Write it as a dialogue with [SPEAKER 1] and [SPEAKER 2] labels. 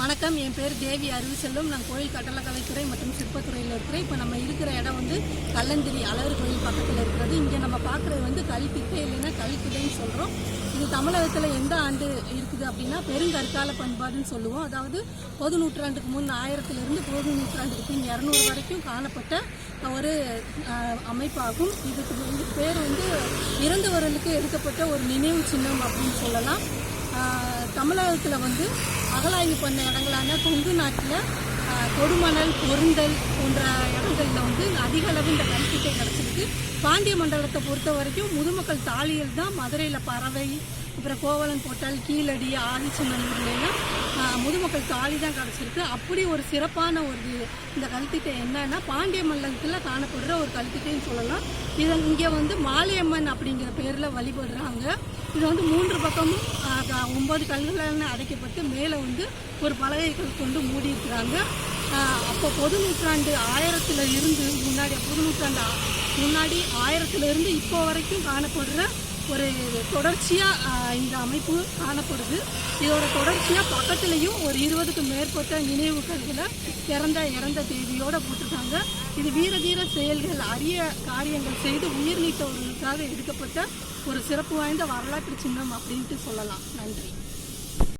[SPEAKER 1] வணக்கம். என் பேர் தேவி அறிவுசெல்வம் நான் கோயில் கட்டளக்கலைத்துறை மற்றும் சிற்பத்துறையில் இருக்கிறேன். இப்போ நம்ம இருக்கிற இடம் வந்து கல்லந்திரி அழகர் கோயில் பக்கத்தில் இருக்கிறது. இங்கே நம்ம பார்க்குறது வந்து கல்திட்டை இல்லைன்னா கல்திட்டைன்னு சொல்கிறோம் இது தமிழகத்தில் எந்த ஆண்டு இருக்குது அப்படின்னா பெருங்கற்கால பண்பாடுன்னு சொல்லுவோம். அதாவது பொது நூற்றாண்டுக்கு முன் ஆயிரத்துலேருந்து பொது நூற்றாண்டுக்கு பின் இரநூறு வரைக்கும் காணப்பட்ட ஒரு அமைப்பாகும். இதுக்கு இது பேர் வந்து இறந்தவர்களுக்கு எடுக்கப்பட்ட ஒரு நினைவு சின்னம் அப்படின்னு சொல்லலாம். தமிழகத்தில் வந்து அகலாய்வு பண்ண இடங்களான கொங்கு நாட்டில் கொடுமணல் பொருந்தல் போன்ற இடங்களில் வந்து அதிக அளவு இந்த கல்கிட்டை கிடச்சிருக்கு பாண்டிய மண்டலத்தை பொறுத்த வரைக்கும் முதுமக்கள் தாளியல் தான் மதுரையில் பறவை அப்புறம் கோவலன் போட்டால் கீழடி ஆதிச்சநல்லூர்லாம் முதுமக்கள் தாலி தான் கிடச்சிருக்கு அப்படி ஒரு சிறப்பான ஒரு இந்த கல்திட்டை என்னன்னா பாண்டிய மண்டலத்தில் காணப்படுற ஒரு கல்திட்டைன்னு சொல்லலாம். இதை இங்கே வந்து மாலியம்மன் அப்படிங்கிற பேரில் வழிபடுறாங்க. இது வந்து மூன்று பக்கமும் க- ஒன்பது கல்களால் அடைக்கப்பட்டு மேலே வந்து ஒரு பலகைகள் கொண்டு மூடி இருக்கிறாங்க அப்போ பொது நூற்றாண்டு ஆயிரத்தில் இருந்து முன்னாடி பொது நூற்றாண்டு முன்னாடி ஆயிரத்துல இருந்து இப்போ வரைக்கும் காணப்படுற ஒரு தொடர்ச்சியாக இந்த அமைப்பு காணப்படுது. இதோட தொடர்ச்சியாக பக்கத்துலேயும் ஒரு இருபதுக்கு மேற்பட்ட நினைவு கல்களை இறந்த இறந்த தேதியோடு போட்டிருக்காங்க. இது வீரதீர செயல்கள் அரிய காரியங்கள் செய்து உயிர் நீத்தவர்களுக்காக எடுக்கப்பட்ட ஒரு சிறப்பு வாய்ந்த வரலாற்று சின்னம் அப்படின்ட்டு சொல்லலாம். நன்றி.